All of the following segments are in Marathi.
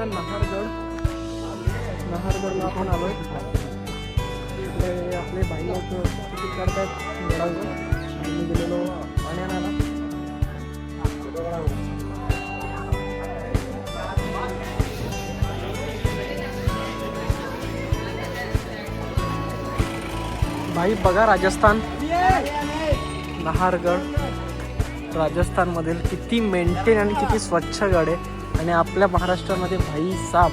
आता नहारगड. नहारगडला आपण आलोय. इकडे आपले भाई लोक तिकीट काढतात गडावर. आम्ही गेलेलो पाण्याला भाई बघा राजस्थान. नहारगड. राजस्थानमधील किती मेंटेन आणि किती स्वच्छ गड आहे. आणि आपल्या महाराष्ट्रामध्ये भाई साब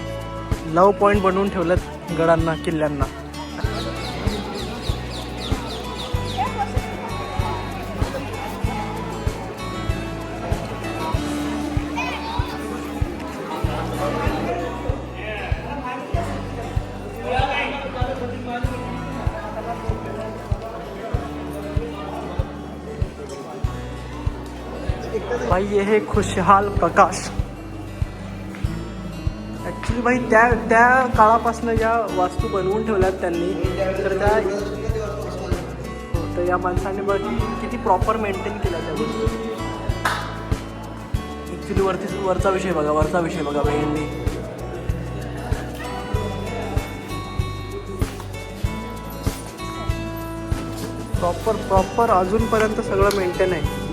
लव पॉईंट बनवून ठेवलेत गडांना किल्ल्यांना. भाई ये है खुशहाल प्रकाश. की भाई त्या त्या काळापासून ज्या वास्तू बनवून ठेवल्यात त्यांनी तर त्या हो, तर या माणसाने बघ किती प्रॉपर मेंटेन केला त्या गोष्टी. ॲक्च्युली वरती वरचा विषय बघा वरचा विषय बघा बहिणी प्रॉपर प्रॉपर अजूनपर्यंत सगळं मेंटेन आहे.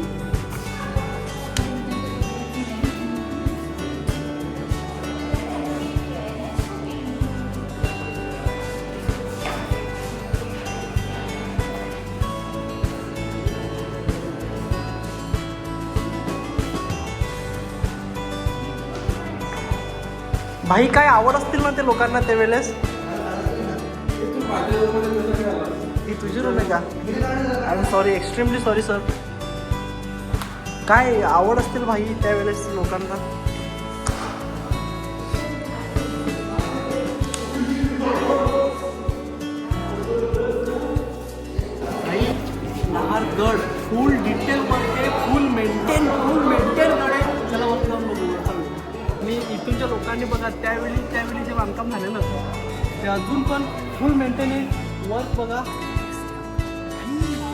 भाई काय आवड असतील ना ते लोकांना त्यावेळेस? ती तुझी रूम आहे का? I am sorry extremely sorry sir काय आवड असतील भाई त्यावेळेस लोकांना? बघा त्यावेळी त्यावेळी जे बांधकाम झालं ना ते अजून पण फुल मेंटेन आहे वर्क बघा.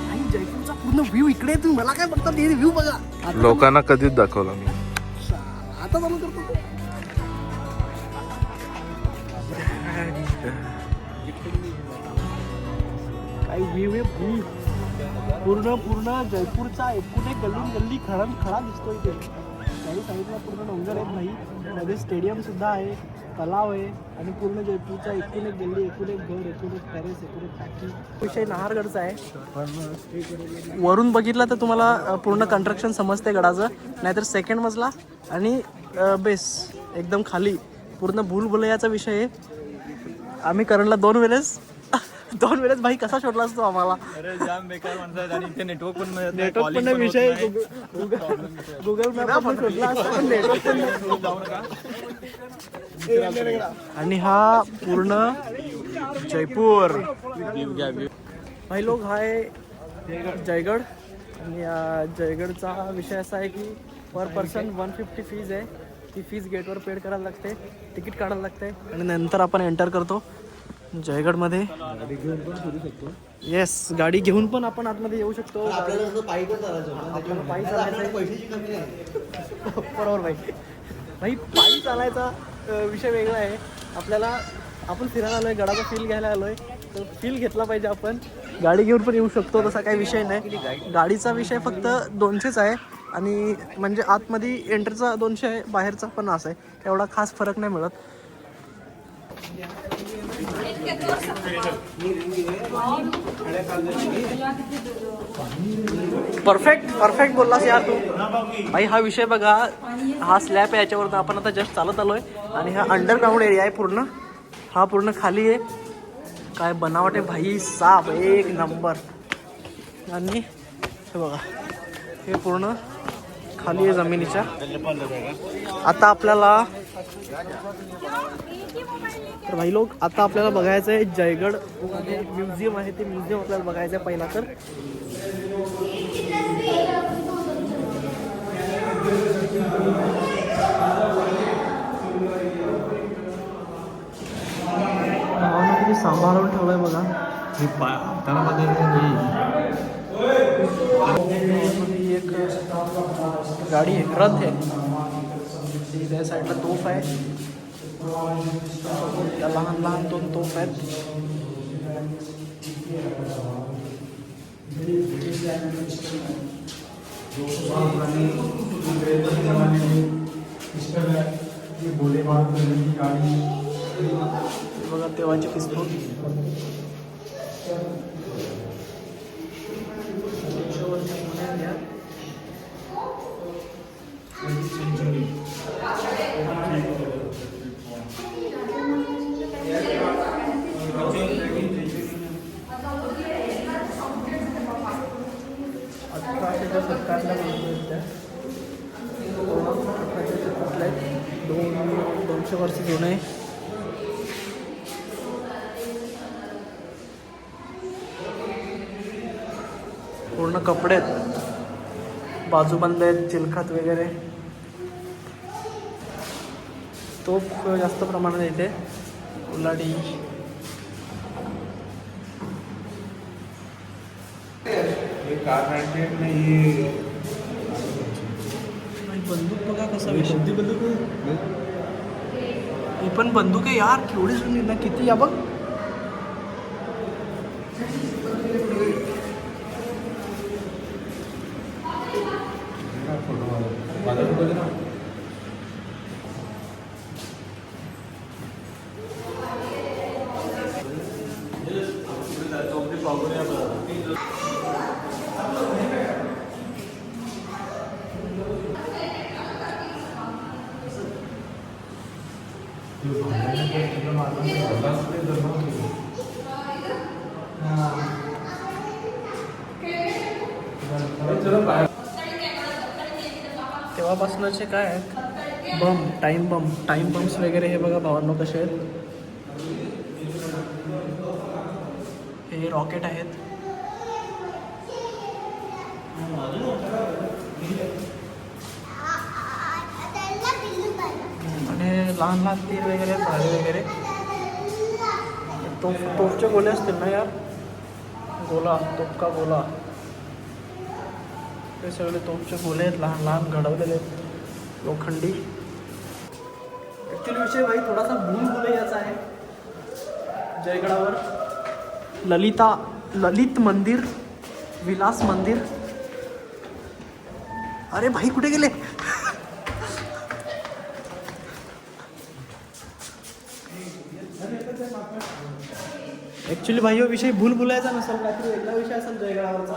आणि- जयपूरचा पूर्ण व्ह्यू इकडे. तुम्ही मला काय बघता ते व्ह्यू बघा. आता- लोकांना कधीच दाखवला मी आता चालू करतो तो. काय व्ह्यू आहे व्ह्यू पूर्ण पूर्ण जयपूरचा एकूण एक गल्ली गल्ली खडम खडा दिसतोय इथे काही साईडला पूर्ण डोंगर आहेत नाही. मध्ये स्टेडियमसुद्धा आहे तलाव आहे आणि पूर्ण जयपूरचा एकूण एक गल्ली एकूण एक घर एकूण एक टेरेस एकूण एक फॅक्टरी विषय नाहरगडचा आहे. वरून बघितलं तर तुम्हाला पूर्ण कंस्ट्रक्शन समजते गडाचं. नाहीतर सेकंड मजला आणि बेस एकदम खाली. पूर्ण भूलभुलयाचा विषय आहे. आम्ही करणला दोन वेळेस. दोन वेळेस भाई कसा शोधला असतो आम्हाला? अरे जाम बेकार माणसं आहेत आणि इथे नेटवर्क पण नेटवर्क विषय. गुगल गुगल मॅप शोधला असता नेटवर्क पण नाही. जाऊ नका. आणि हा पूर्ण जयपूर. भाई लोक हा आहे जयगड. आणि जयगडचा विषय असा आहे की per person one fifty fees आहे. ती फीज गेटवर पेड करायला लागते तिकीट काढायला लागते. आणि नंतर आपण एंटर करतो. जयगडमध्ये. येस गाडी घेऊन पण आपण आतमध्ये येऊ शकतो. आपल्याला पायी चालायचं बरोबर भाई. भाई पायी चालायचा विषय वेगळा आहे. आपल्याला आपण फिरायला आलोय गडाचा फील घ्यायला आलोय. तर फील घेतला पाहिजे आपण. गाडी घेऊन पण येऊ शकतो तसा काही विषय नाही. गाडीचा विषय फक्त दोनशेच आहे. आणि म्हणजे आतमध्ये एंटरचा दोनशे आहे बाहेरचा पण असं आहे. एवढा खास फरक नाही मिळत. परफेक्ट परफेक्ट बोललास यार तू. भाई हा विषय बघा. हा स्लॅब आहे याच्यावर आपण आता जस्ट चालत आलोय. आणि हा अंडरग्राऊंड एरिया आहे पूर्ण. हा पूर्ण खाली आहे. काय बनावट आहे भाई साफ एक नंबर. आणि हे बघा. हे पूर्ण खाली आहे जमिनीच्या. आता आपल्याला तर भाई लोक आता आपल्याला बघायचं आहे जयगड म्युझियम आहे ते म्युझियम आपल्याला बघायचं आहे पहिला तर. किती सांभाळून ठेवलंय बघा. हे हे- मध्ये एक गाडी आहे रथ आहे त्या साईडला तोफ आहे त्या लहान लहान दोन तोफ आहेत भोले बाबा करने की गाड़ी हे बघा तेव्हाची पिस्तूल अठराशेच्या सरकारला बांधल्या त्या दोन दोनशे वर्ष जुने पूर्ण कपडे आहेत. बाजूबंद आहेत चिलखत वगैरे. तोफ जास्त प्रमाणात येते. ये बंदूक बघा कसा विषय बंदूक ही पण बंदूक आहे यार. केवढी जुनी ना किती या बघ. तेव्हापासूनचे काय आहेत? Bomb time bomb time bombs वगैरे हे बघा भावांनो कसे आहेत. हे रॉकेट आहेत. आणि लहान लहान तीर वगैरे आहेत, वगैरे. तोफ तोफचे गोले असतील ना यार? गोला तोफ का गोला ते सगळे तोफचे गोले आहेत लहान लहान घडवलेले आहेत. लोखंडी. ॲक्च्युली विषय भाई थोडासा भूल भुलैयाचा आहे. जयगडावर. ललिता ललित मंदिर विलास मंदिर. अरे भाई कुठे गेले? ॲक्च्युली भाई विषय भूल बोलायचा नसेल काहीतरी वेगळा विषय असेल जयगडावरचा.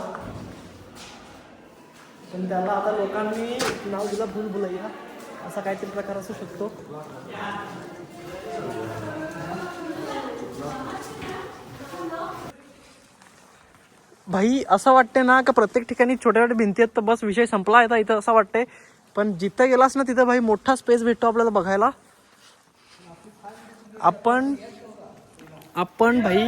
पण त्याला आता लोकांनी नाव दिलं भूल भुलैया असा काहीतरी प्रकार असू शकतो. भाई असं वाटते ना का प्रत्येक ठिकाणी छोट्या छोट्या भिंती आहेत तर बस विषय संपला आहे इथं असं वाटते पण जिथं गेलास ना तिथं भाई मोठा स्पेस भेटतो आपल्याला बघायला. आपण आपण भाई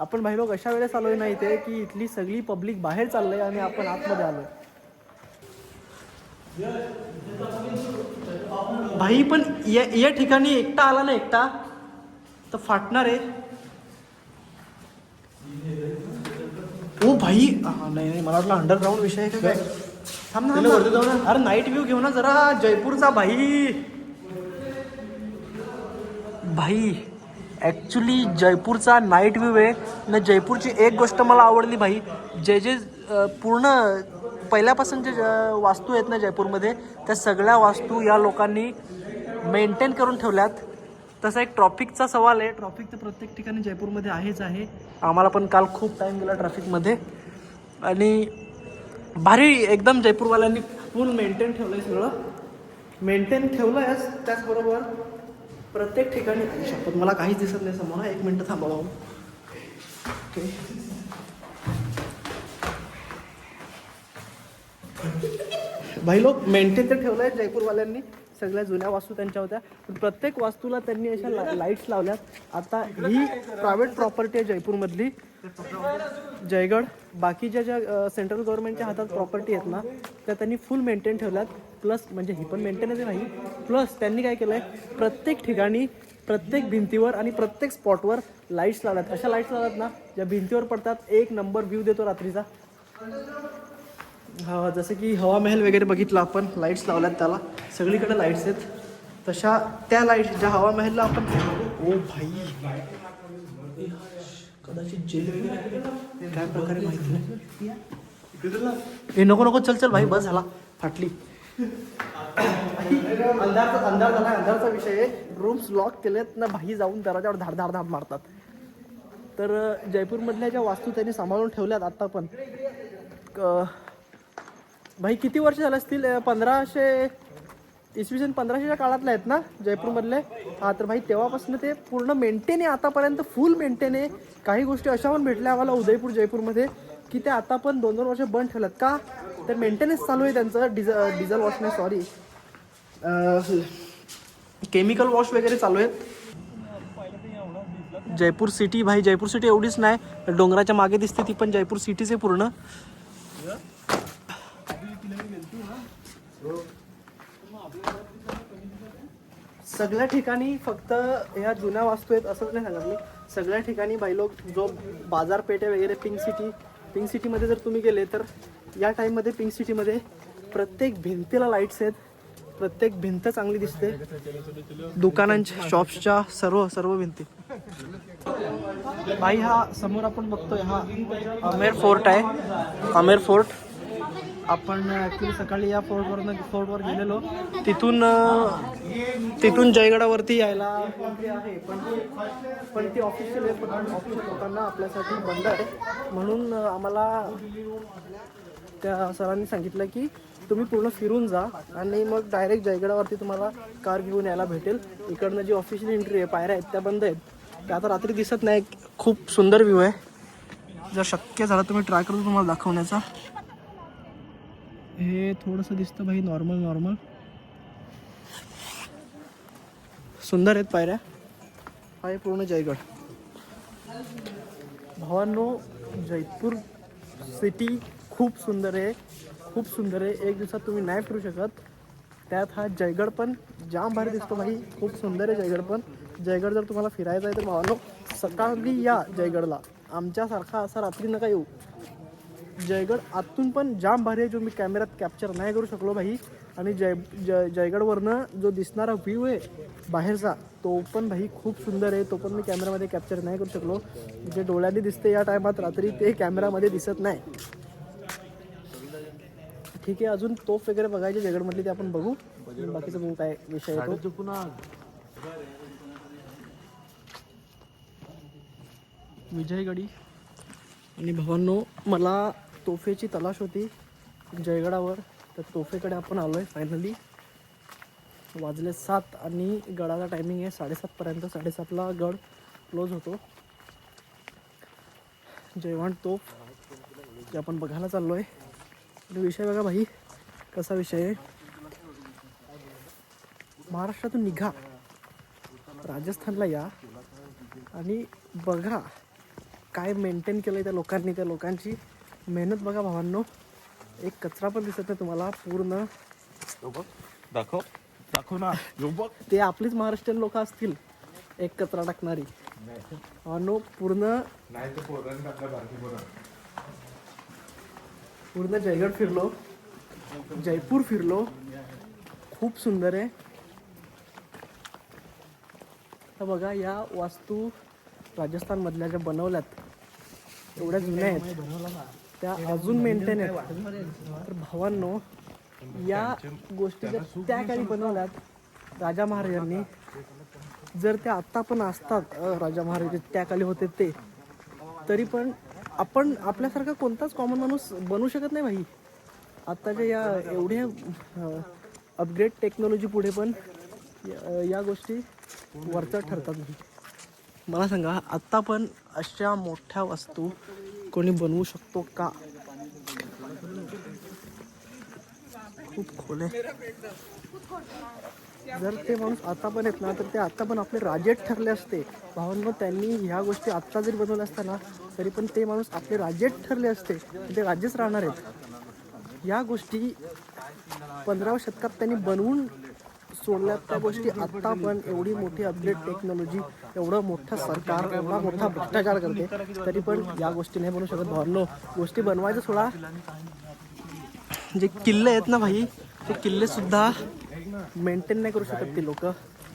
आपण भाई लोक अशा वेळेस आलोय ना इथे की इथली सगळी पब्लिक बाहेर चाललंय आणि आपण आतमध्ये आलोय. भाई पण या या ठिकाणी एकटा आला ना एकटा तर फाटणार आहे. ओ भाई नाही नाही मला वाटलं अंडरग्राऊंड विषय आहे काय? थांब ना, थांब ना. अरे नाईट व्ह्यू घेऊ ना जरा. जयपूरचा भाई. भाई ॲक्च्युली जयपूरचा नाईट व्ह्यू आहे. ना जयपूरची एक गोष्ट मला आवडली भाई जे जे पूर्ण पहिल्यापासून जे वास्तू आहेत ना जयपूरमध्ये त्या सगळ्या वास्तू या लोकांनी मेंटेन करून ठेवल्यात. तसा एक ट्रॉफिकचा सवाल आहे. ट्रॉफिक तर प्रत्येक ठिकाणी जयपूरमध्ये आहेच आहे. आम्हाला पण काल खूप टाईम गेला ट्रॅफिकमध्ये आणि भारी एकदम जयपूरवाल्यांनी फुल मेंटेन ठेवलं आहे सगळं. मेंटेन ठेवलं आहेच त्याचबरोबर प्रत्येक ठिकाणी शकतात मला काहीच दिसत नाही समोर. एक मिनटं थांबा भाऊ. ओके. भाई लोक मेंटेन तर ठेवलं आहे जयपूरवाल्यांनी. सगळ्या जुन्या वास्तू त्यांच्या होत्या. पण प्रत्येक वास्तूला त्यांनी अशा ला लाईट्स लावल्यात. आता ही प्रायव्हेट प्रॉपर्टी आहे जयपूरमधली. जयगड. बाकीच्या ज्या सेंट्रल गव्हर्नमेंटच्या हातात प्रॉपर्टी आहेत ना त्या त्यांनी फुल मेंटेन ठेवल्यात. प्लस म्हणजे ही पण मेंटेनन्स नाही प्लस त्यांनी काय केलं आहे प्रत्येक ठिकाणी प्रत्येक भिंतीवर आणि प्रत्येक स्पॉटवर लाईट्स लावल्यात. अशा लाईट्स लावल्यात ना ज्या भिंतीवर पडतात एक नंबर व्ह्यू देतो रात्रीचा. हा जसं की हवा महल वगैरे बघितलं आपण लाईट्स लावल्यात त्याला. सगळीकडे लाईट्स आहेत. तशा त्या लाईट्स ज्या हवा महलला आपण ओ भाई. कदाचित जेल वगैरे काय प्रकारे माहिती नाही. हे नको नको चल चल भाई बस झाला. फाटली. अंधारचा अंधार झाला अंधारचा विषय रूम्स लॉक केलेत ना भाई जाऊन दराच्यावर धाड धाड धाड मारतात. तर जयपूरमधल्या ज्या वास्तू त्यांनी सांभाळून ठेवल्यात आत्ता पण क- भाई किती वर्ष झाले असतील? पंधराशे इसवी सन पंधराशेच्या काळातले आहेत ना जयपूरमधले? हा तर भाई तेव्हापासून ते पूर्ण मेंटेन आहे. आतापर्यंत फुल मेंटेन आहे. काही गोष्टी अशा पण भेटल्या आम्हाला उदयपूर जयपूरमध्ये की ते आता पण दोन दोन वर्ष बंद ठेवल्यात. का? तर मेंटेनन्स चालू आहे त्यांचं डिझ डिझेल वॉश नाही सॉरी केमिकल वॉश वगैरे चालू आहेत. जयपूर सिटी भाई जयपूर सिटी एवढीच नाही डोंगराच्या मागे दिसते ती पण जयपूर सिटीच आहे पूर्ण. सगळ्या ठिकाणी फक्त ह्या जुन्या वास्तू आहेत असंच नाही सांगत मी. सगळ्या ठिकाणी बाई लोक जो बाजारपेठे वगैरे पिंक सिटी पिंक सिटीमध्ये जर तुम्ही गेले तर या टाईममध्ये पिंक सिटीमध्ये प्रत्येक भिंतीला लाईट्स आहेत. प्रत्येक भिंत चांगली दिसते. दुकानांच्या शॉप्सच्या सर्व सर्व भिंती. भाई हा समोर आपण बघतोय हा अमेर फोर्ट आहे. अमेर फोर्ट आपण ॲक्च्युली सकाळी या फोर्टवरनं फोर्टवर गेलेलो. तिथून तिथून जयगडावरती यायला आहे पण पण ती ऑफिशियल आहे पण ऑफिशियल लोकांना आपल्यासाठी बंद आहे. म्हणून आम्हाला त्या सरांनी सांगितलं की तुम्ही पूर्ण फिरून जा आणि मग डायरेक्ट जयगडावरती तुम्हाला कार घेऊन यायला भेटेल. इकडनं जी ऑफिशियल एंट्री आहे पायऱ्या आहेत त्या बंद आहेत. त्या आता रात्री दिसत नाही. खूप सुंदर व्ह्यू आहे. जर शक्य झालं तुम्ही ट्राय करतो तुम्हाला दाखवण्याचा. हे थोडंसं दिसतं भाई नॉर्मल नॉर्मल सुंदर आहेत पायऱ्या. हा आहे पूर्ण जयगड. भवानो जयपूर सिटी खूप सुंदर आहे. खूप सुंदर आहे. एक दिवसात तुम्ही नाही फिरू शकत. त्यात हा जयगड पण जाम भारी दिसतो भाई. खूप सुंदर आहे जयगड पण. जयगड जर तुम्हाला फिरायचं आहे तर भावानो सकाळी या जयगडला. आमच्यासारखा असा रात्री नका येऊ. जयगड आतून पण जाम भारी आहे जो मी कॅमेऱ्यात कॅप्चर नाही करू शकलो भाई. आणि जय जय जयगडवरनं जो दिसणारा व्ह्यू आहे बाहेरचा तो पण भाई खूप सुंदर आहे. तो पण मी कॅमेरामध्ये कॅप्चर नाही करू शकलो. जे डोळ्यांनी दिसते या टायमात रात्री ते कॅमेरामध्ये दिसत नाही. ठीक आहे अजून तोफ वगैरे बघायचे जयगडमधली ते आपण बघू. बाकीचं बघू काय विषय आहे तो विजयगडी. आणि भावांनो मला तोफेची तलाश होती जयगडावर. तर तोफेकडे आपण आलो आहे फायनली वाजले सात आणि गडाचा टायमिंग आहे साडेसातपर्यंत साडेसातला गड क्लोज होतो. जयवान तोफ जे आपण बघायला चाललो आहे विषय बघा भाई कसा विषय आहे? महाराष्ट्रातून निघा राजस्थानला या आणि बघा काय मेंटेन केलं आहे त्या लोकांनी त्या लोकांची मेहनत बघा भावांनो. एक कचरा पण दिसत नाही तुम्हाला पूर्ण. दाखव. दाखव ना ते आपलीच महाराष्ट्रीयन लोक असतील एक कचरा टाकणारी. भावांनो पूर्ण नाही तर पोरांनी आपल्या भारतीय पोरांनी पूर्ण जयगड फिरलो. जयपूर फिरलो. खूप सुंदर आहे. तर बघा या वास्तू राजस्थानमधल्या ज्या बनवल्यात एवढ्या जुन्या आहेत त्या अजून मेंटेन आहेत. तर भावांनो या गोष्टी जर त्या काळी बनवल्यात राजा महाराजांनी जर त्या आत्ता पण असतात राजा महाराज त्या काळी होते ते तरी पण आपण आपल्यासारखा कोणताच कॉमन माणूस बनवू शकत नाही भाई. आत्ताच्या या एवढ्या अपग्रेड टेक्नॉलॉजी पुढे पण या- गोष्टी वरच्या ठरतात मला सांगा आत्ता पण अशा मोठ्या वस्तू कोणी बनवू शकतो का? खूप खोल आहे. जर ते माणूस आता पण येत ना तर ते आता पण आपले राजेच ठरले असते. भावांनो त्यांनी ह्या गोष्टी आत्ता जरी बनवल्या असताना ना तरी पण ते माणूस आपले राजेच ठरले असते. ते राज्यच राहणार आहेत. या गोष्टी पंधराव्या शतकात त्यांनी बनवून सोडल्यात त्या गोष्टी आत्ता पण एवढी मोठी अपडेट टेक्नॉलॉजी एवढं मोठं सरकार एवढा मोठा भ्रष्टाचार करते तरी पण या गोष्टी नाही बनवू शकत. भावांनो गोष्टी बनवायचं सोडा. जे किल्ले आहेत ना भाई ते किल्लेसुद्धा मेंटेन नाही करू शकत ते लोक.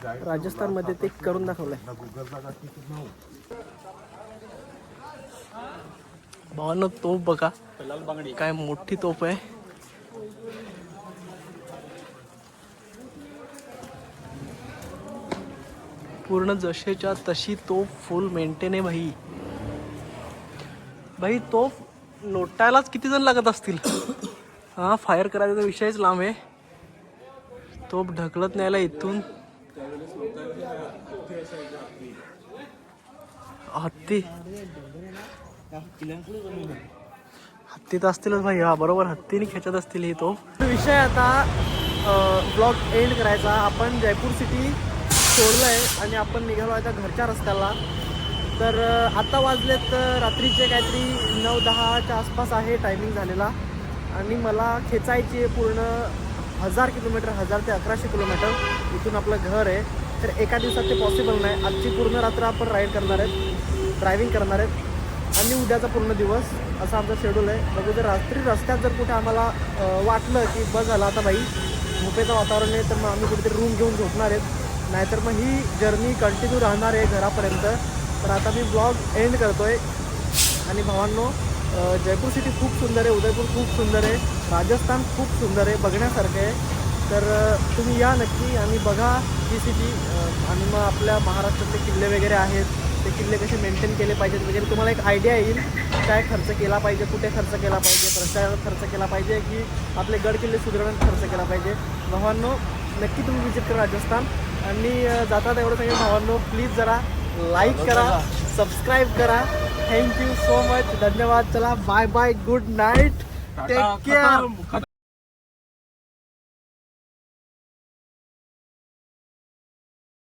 राजस्थानमध्ये ते करून दाखवलंय. भावानं तोफ बघा. काय मोठी तोफ आहे. पूर्ण जसेच्या तशी तोफ फुल मेंटेन आहे भाई. भाई तोफ लोटायलाच किती जण लागत असतील? हा फायर करायचा विषयच लांब आहे. तोप ढकलत न्यायला इथून. हत्ती. हत्ती तर असतीलच भाई. हा बरोबर. हत्तीने खेचत असतील ही तो विषय आता ब्लॉग एंड करायचा. आपण जयपूर सिटी सोडलंय आणि आपण निघालो आता घरच्या रस्त्याला. तर आता वाजलेत तर रात्रीचे काहीतरी नऊ दहाच्या आसपास आहे. टायमिंग झालेला. आणि मला खेचायची आहे पूर्ण हजार किलोमीटर हजार ते अकराशे किलोमीटर इथून आपलं घर आहे. तर एका दिवसात ते पॉसिबल नाही. आजची पूर्ण रात्र आपण राईड करणार आहेत. ड्रायव्हिंग करणार आहेत. आणि उद्याचा पूर्ण दिवस असा आमचा शेड्यूल आहे. बघू जर रात्री रस्त्यात जर कुठे आम्हाला वाटलं की बस झालं आता बाई झोपेचं वातावरण आहे तर मग आम्ही कुठेतरी रूम घेऊन झोपणार आहेत. नाहीतर मग ही जर्नी कंटिन्यू राहणार आहे घरापर्यंत. तर आता मी ब्लॉग एंड करतो आहे आणि भावांनो जयपूर सिटी खूप सुंदर आहे उदयपूर खूप सुंदर आहे राजस्थान खूप सुंदर आहे बघण्यासारखं आहे. तर तुम्ही या नक्की आणि बघा ही सिटी आणि मग आपल्या महाराष्ट्रातले किल्ले वगैरे आहेत ते किल्ले कसे मेंटेन केले पाहिजेत वगैरे तुम्हाला एक आयडिया येईल काय खर्च केला पाहिजे कुठे खर्च केला पाहिजे भ्रष्टाचारात खर्च केला पाहिजे की आपले गड किल्ले सुधारण्यात खर्च केला पाहिजे. भावांनो नक्की तुम्ही विजिट करा राजस्थान. आणि जाता जातात एवढं सांगेल भावांनो प्लीज जरा लाईक करा सबस्क्राईब करा. थँक्यू सो मच धन्यवाद. चला bye bye good night take care